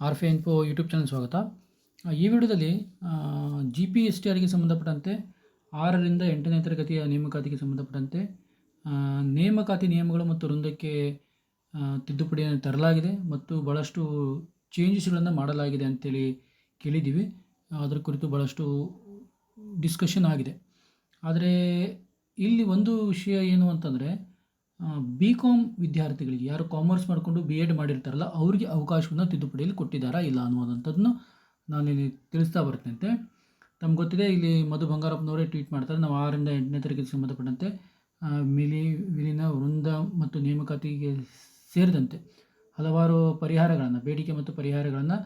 R ಫೆ info YouTube channel ಸ್ವಾಗತ. ಈ ವಿಡಿಯೋದಲ್ಲಿ ಜಿ ಪಿ ಎಸ್ ಟಿ ಆರ್ಗೆ ಸಂಬಂಧಪಟ್ಟಂತೆ ಆರರಿಂದ ಎಂಟನೇ ತರಗತಿಯ ನೇಮಕಾತಿಗೆ ಸಂಬಂಧಪಟ್ಟಂತೆ ನೇಮಕಾತಿ ನಿಯಮಗಳು ಮತ್ತು ವೃಂದಕ್ಕೆ ತಿದ್ದುಪಡಿಯನ್ನು ತರಲಾಗಿದೆ ಮತ್ತು ಭಾಳಷ್ಟು ಚೇಂಜಸ್ಗಳನ್ನು ಮಾಡಲಾಗಿದೆ ಅಂತೇಳಿ ಕೇಳಿದ್ದೀವಿ. ಅದರ ಕುರಿತು ಭಾಳಷ್ಟು ಡಿಸ್ಕಷನ್ ಆಗಿದೆ. ಆದರೆ, ಇಲ್ಲಿ ಒಂದು ವಿಷಯ ಏನು ಅಂತಂದರೆ ಬಿ ಕಾಮ್ ವಿದ್ಯಾರ್ಥಿಗಳಿಗೆ ಯಾರು ಕಾಮರ್ಸ್ ಮಾಡಿಕೊಂಡು ಬಿ ಎಡ್ ಮಾಡಿರ್ತಾರಲ್ಲ, ಅವರಿಗೆ ಅವಕಾಶವನ್ನು ತಿದ್ದುಪಡಿಯಲ್ಲಿ ಕೊಟ್ಟಿದ್ದಾರಾ ಇಲ್ಲ ಅನ್ನುವಂಥದ್ದನ್ನು ನಾನು ಇಲ್ಲಿ ತಿಳಿಸ್ತಾ ಬರ್ತೇನೆ ತಮ್ಗೆ ಗೊತ್ತಿದೆ, ಇಲ್ಲಿ ಮಧು ಬಂಗಾರಪ್ಪನವರೇ ಟ್ವೀಟ್ ಮಾಡ್ತಾರೆ, ನಾವು ಆರರಿಂದ ಎಂಟನೇ ತಾರೀಕಿಗೆ ಸಂಬಂಧಪಟ್ಟಂತೆ ಮಿಲಿ, ವಿಲೀನ, ವೃಂದ ಮತ್ತು ನೇಮಕಾತಿಗೆ ಸೇರಿದಂತೆ ಹಲವಾರು ಪರಿಹಾರಗಳನ್ನು, ಬೇಡಿಕೆ ಮತ್ತು ಪರಿಹಾರಗಳನ್ನು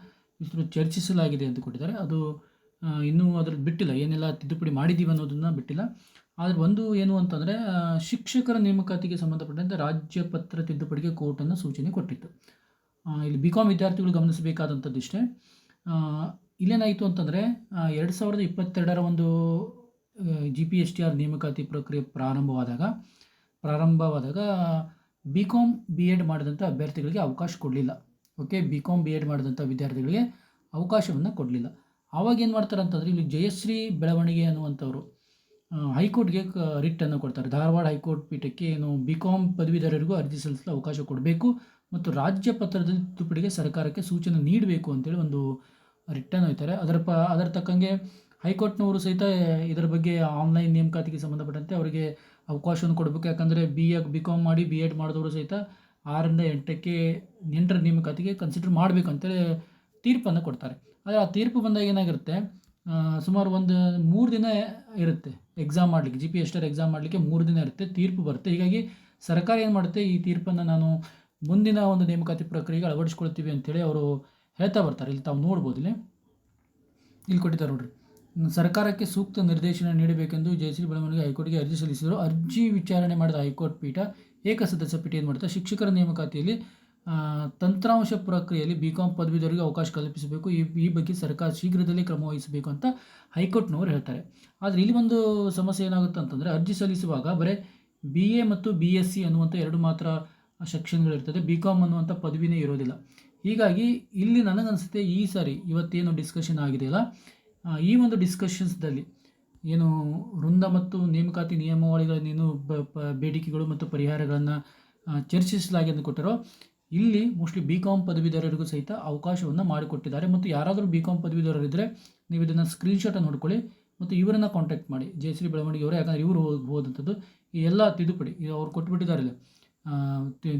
ಇಷ್ಟು ಚರ್ಚಿಸಲಾಗಿದೆ ಅಂತ ಕೊಟ್ಟಿದ್ದಾರೆ. ಅದು ಇನ್ನೂ ಅದ್ರದ್ದು ಬಿಟ್ಟಿಲ್ಲ, ಏನೆಲ್ಲ ತಿದ್ದುಪಡಿ ಮಾಡಿದ್ದೀವಿ ಅನ್ನೋದನ್ನು ಬಿಟ್ಟಿಲ್ಲ. ಆದರೆ ಒಂದು ಏನು ಅಂತಂದರೆ ಶಿಕ್ಷಕರ ನೇಮಕಾತಿಗೆ ಸಂಬಂಧಪಟ್ಟಂತೆ ರಾಜ್ಯ ಪತ್ರ ತಿದ್ದುಪಡಿಗೆ ಕೋರ್ಟನ್ನು ಸೂಚನೆ ಕೊಟ್ಟಿತ್ತು. ಇಲ್ಲಿ ಬಿ ಕಾಮ್ ವಿದ್ಯಾರ್ಥಿಗಳು ಗಮನಿಸಬೇಕಾದಂಥದ್ದು ಇಷ್ಟೇ. ಇಲ್ಲೇನಾಯಿತು ಅಂತಂದರೆ ಎರಡು ಸಾವಿರದ ಇಪ್ಪತ್ತೆರಡರ ಒಂದು G P S T R ನೇಮಕಾತಿ ಪ್ರಕ್ರಿಯೆ ಪ್ರಾರಂಭವಾದಾಗ ಪ್ರಾರಂಭವಾದಾಗ ಬಿ ಕಾಮ್ ಬಿ ಎಡ್ ಮಾಡಿದಂಥ ಅಭ್ಯರ್ಥಿಗಳಿಗೆ ಅವಕಾಶ ಕೊಡಲಿಲ್ಲ. Okay B com B ed ಮಾಡಿದಂಥ ವಿದ್ಯಾರ್ಥಿಗಳಿಗೆ ಅವಕಾಶವನ್ನು ಕೊಡಲಿಲ್ಲ. ಆವಾಗ ಏನು ಮಾಡ್ತಾರೆ ಅಂತಂದರೆ ಇಲ್ಲಿ ಜಯಶ್ರೀ ಬೆಳವಣಿಗೆ ಅನ್ನುವಂಥವ್ರು ಹೈಕೋರ್ಟ್ಗೆ ರಿಟ್ಟನ್ನು ಕೊಡ್ತಾರೆ. ಧಾರವಾಡ ಹೈಕೋರ್ಟ್ ಪೀಠಕ್ಕೆ ಏನು ಬಿ ಕಾಮ್ ಪದವೀಧರರಿಗೂ ಅರ್ಜಿ ಸಲ್ಲಿಸಲು ಅವಕಾಶ ಕೊಡಬೇಕು ಮತ್ತು ರಾಜ್ಯ ಪತ್ರದ ತಿದ್ದುಪಡಿಗೆ ಸರ್ಕಾರಕ್ಕೆ ಸೂಚನೆ ನೀಡಬೇಕು ಅಂತೇಳಿ ಒಂದು ರಿಟ್ಟನ್ನು ಒಯ್ತಾರೆ ಅದರ ಪ, ಅದರ ತಕ್ಕಂಗೆ ಹೈಕೋರ್ಟ್ನವರು ಸಹಿತ ಇದರ ಬಗ್ಗೆ ಆನ್ಲೈನ್ ನೇಮಕಾತಿಗೆ ಸಂಬಂಧಪಟ್ಟಂತೆ ಅವರಿಗೆ ಅವಕಾಶವನ್ನು ಕೊಡಬೇಕು. ಯಾಕಂದರೆ ಬಿ ಎ ಬಿ ಕಾಮ್ ಮಾಡಿ ಬಿ ಎಡ್ ಮಾಡಿದವರು ಸಹಿತ ಆರರಿಂದ ಎಂಟಕ್ಕೆ, ಎಂಟರ ನೇಮಕಾತಿಗೆ ಕನ್ಸಿಡರ್ ಮಾಡಬೇಕು ಅಂತೇಳಿ ತೀರ್ಪನ್ನು ಕೊಡ್ತಾರೆ. ಆದರೆ ಆ ತೀರ್ಪು ಬಂದಾಗ ಏನಾಗಿರುತ್ತೆ? ಸುಮಾರು ಒಂದು ಮೂರು ದಿನ ಇರುತ್ತೆ ಎಕ್ಸಾಮ್ ಮಾಡಲಿಕ್ಕೆ. ಜಿ ಪಿ ಎಸ್ಟರ್ ಎಕ್ಸಾಮ್ ಮಾಡಲಿಕ್ಕೆ ಮೂರು ದಿನ ಇರುತ್ತೆ, ತೀರ್ಪು ಬರುತ್ತೆ. ಹೀಗಾಗಿ ಸರ್ಕಾರ ಏನು ಮಾಡುತ್ತೆ? ಈ ತೀರ್ಪನ್ನು ನಾನು ಮುಂದಿನ ಒಂದು ನೇಮಕಾತಿ ಪ್ರಕ್ರಿಯೆಗೆ ಅಳವಡಿಸ್ಕೊಳ್ತೀವಿ ಅಂತೇಳಿ ಅವರು ಹೇಳ್ತಾ ಬರ್ತಾರೆ. ಇಲ್ಲಿ ತಾವು ನೋಡ್ಬೋದು ಇಲ್ಲಿ. ಕೊಟ್ಟಿದ್ದಾರೆ ನೋಡ್ರಿ. ಸರ್ಕಾರಕ್ಕೆ ಸೂಕ್ತ ನಿರ್ದೇಶನ ನೀಡಬೇಕೆಂದು ಜಯಶ್ರೀ ಬೆಳವಣಿಗೆ ಹೈಕೋರ್ಟ್ಗೆ ಅರ್ಜಿ ಸಲ್ಲಿಸಿದರು. ಅರ್ಜಿ ವಿಚಾರಣೆ ಮಾಡಿದ ಹೈಕೋರ್ಟ್ ಪೀಠ ಏಕಸದಸ್ಯ ಪೀಠ ಏನು ಮಾಡುತ್ತೆ? ಶಿಕ್ಷಕರ ನೇಮಕಾತಿಯಲ್ಲಿ ತಂತ್ರಾಂಶ ಪ್ರಕ್ರಿಯೆಯಲ್ಲಿ ಬಿ ಕಾಮ್ ಪದವಿದವರಿಗೆ ಅವಕಾಶ ಕಲ್ಪಿಸಬೇಕು. ಈ ಈ ಬಗ್ಗೆ ಸರ್ಕಾರ ಶೀಘ್ರದಲ್ಲೇ ಕ್ರಮ ವಹಿಸಬೇಕು ಅಂತ ಹೈಕೋರ್ಟ್ನವರು ಹೇಳ್ತಾರೆ. ಆದರೆ ಇಲ್ಲಿ ಒಂದು ಸಮಸ್ಯೆ ಏನಾಗುತ್ತೆ ಅಂತಂದರೆ ಅರ್ಜಿ ಸಲ್ಲಿಸುವಾಗ ಬರೀ ಬಿ ಎ ಮತ್ತು ಬಿ ಎಸ್ ಸಿ ಅನ್ನುವಂಥ ಎರಡು ಮಾತ್ರ ಸೆಕ್ಷನ್ಗಳಿರ್ತದೆ. ಬಿ ಕಾಮ್ ಅನ್ನುವಂಥ ಪದವಿನೇ ಇರೋದಿಲ್ಲ. ಹೀಗಾಗಿ ಇಲ್ಲಿ ನನಗನ್ಸುತ್ತೆ ಈ ಸಾರಿ ಇವತ್ತೇನು ಡಿಸ್ಕಷನ್ ಆಗಿದೆಯಲ್ಲ ಈ ಒಂದು ಡಿಸ್ಕಷನ್ಸ್ದಲ್ಲಿ ಏನು ವೃಂದ ಮತ್ತು ನೇಮಕಾತಿ ನಿಯಮಾವಳಿಗಳನ್ನೇನು ಬೇಡಿಕೆಗಳು ಮತ್ತು ಪರಿಹಾರಗಳನ್ನು ಚರ್ಚಿಸಲಾಗಿದೆ ಅಂತ ಕೊಟ್ಟರೋ ಇಲ್ಲಿ ಮೋಸ್ಟ್ಲಿ ಬಿ ಕಾಮ್ ಪದವೀಧರರಿಗೂ ಸಹಿತ ಅವಕಾಶವನ್ನು ಮಾಡಿಕೊಟ್ಟಿದ್ದಾರೆ. ಮತ್ತು ಯಾರಾದರೂ ಬಿ ಕಾಮ್ ಪದವೀಧರರಿದ್ದರೆ ನೀವು ಇದನ್ನು ಸ್ಕ್ರೀನ್ಶಾಟ್ ನೋಡ್ಕೊಳ್ಳಿ. ಮತ್ತು ಇವರನ್ನು ಕಾಂಟ್ಯಾಕ್ಟ್ ಮಾಡಿ. ಜಯಶ್ರೀ ಬೆಳವಣಿಗೆ ಅವರು, ಯಾಕಂದರೆ ಇವರು ಹೋದಂಥದ್ದು ಈ ಎಲ್ಲ ತಿದ್ದುಪಡಿ ಅವ್ರು ಕೊಟ್ಬಿಟ್ಟಿದ್ದಾರೆ.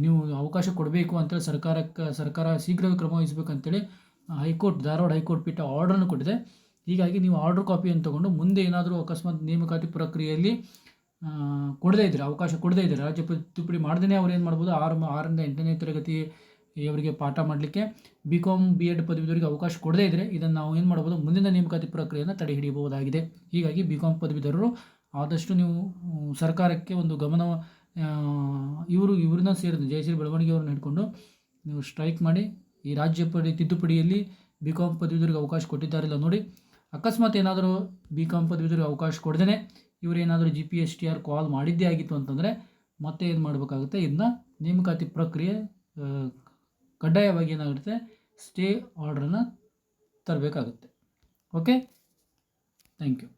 ನೀವು ಅವಕಾಶ ಕೊಡಬೇಕು ಅಂತೇಳಿ ಸರ್ಕಾರಕ್ಕೆ, ಸರ್ಕಾರ ಶೀಘ್ರವೇ ಕ್ರಮ ವಹಿಸಬೇಕಂತೇಳಿ ಹೈಕೋರ್ಟ್, ಧಾರವಾಡ ಹೈಕೋರ್ಟ್ ಪೀಠ ಆರ್ಡರ್ನ ಕೊಟ್ಟಿದೆ. ಹೀಗಾಗಿ ನೀವು ಆರ್ಡರ್ ಕಾಪಿಯನ್ನು ತಗೊಂಡು ಮುಂದೆ ಏನಾದರೂ ಅಕಸ್ಮಾತ್ ನೇಮಕಾತಿ ಪ್ರಕ್ರಿಯೆಯಲ್ಲಿ ಕೊಡದೇ ಇದ್ದರೆ ಅವಕಾಶ ಕೊಡದೇ ಇದ್ದರೆ ರಾಜ್ಯ ತಿದ್ದುಪಡಿ ಮಾಡ್ದೇ ಅವ್ರು ಏನು ಮಾಡ್ಬೋದು? ಆರು ಆರರಿಂದ ಎಂಟನೇ ತರಗತಿ ಅವರಿಗೆ ಪಾಠ ಮಾಡಲಿಕ್ಕೆ ಬಿ ಕಾಮ್ ಬಿ ಎಡ್ ಪದವೀಧರಿಗೆ ಅವಕಾಶ ಕೊಡದೇ ಇದ್ದರೆ ಇದನ್ನು ನಾವು ಏನು ಮಾಡ್ಬೋದು? ಮುಂದಿನ ನೇಮಕಾತಿ ಪ್ರಕ್ರಿಯೆಯನ್ನು ತಡೆ ಹಿಡಿಯಬಹುದಾಗಿದೆ. ಹೀಗಾಗಿ ಬಿ ಕಾಮ್ ಪದವೀಧರರು ಆದಷ್ಟು ನೀವು ಸರ್ಕಾರಕ್ಕೆ ಒಂದು ಗಮನ ಇವರು, ಇವ್ರನ್ನ ಸೇರಿದ ಜಯಶ್ರೀ ಬೆಳವಣಿಗೆ ಅವ್ರನ್ನ ಹಿಡ್ಕೊಂಡು ನೀವು ಸ್ಟ್ರೈಕ್ ಮಾಡಿ ಈ ರಾಜ್ಯ ಪಡಿ, ತಿದ್ದುಪಡಿಯಲ್ಲಿ ಬಿ ಕಾಮ್ ಪದವೀಧರಿಗೆ ಅವಕಾಶ ಕೊಟ್ಟಿದ್ದಾರಿಲ್ಲ ನೋಡಿ, ಅಕಸ್ಮಾತ್ ಏನಾದರೂ ಬಿ ಕಾಮ್ ಪದವೀಧರಿಗೆ ಅವಕಾಶ ಕೊಡದೇ ಇವರೇನಾದರೂ G P S T R call ಮಾಡಿದ್ದೇ ಆಗಿತ್ತು ಅಂತಂದರೆ ಮತ್ತೆ ಏನು ಮಾಡಬೇಕಾಗುತ್ತೆ? ಇದನ್ನ ನೇಮಕಾತಿ ಪ್ರಕ್ರಿಯೆ ಕಡ್ಡಾಯವಾಗಿ ಏನಾಗುತ್ತೆ? ಸ್ಟೇ ಆರ್ಡ್ರನ್ನ ತರಬೇಕಾಗುತ್ತೆ. Okay thank you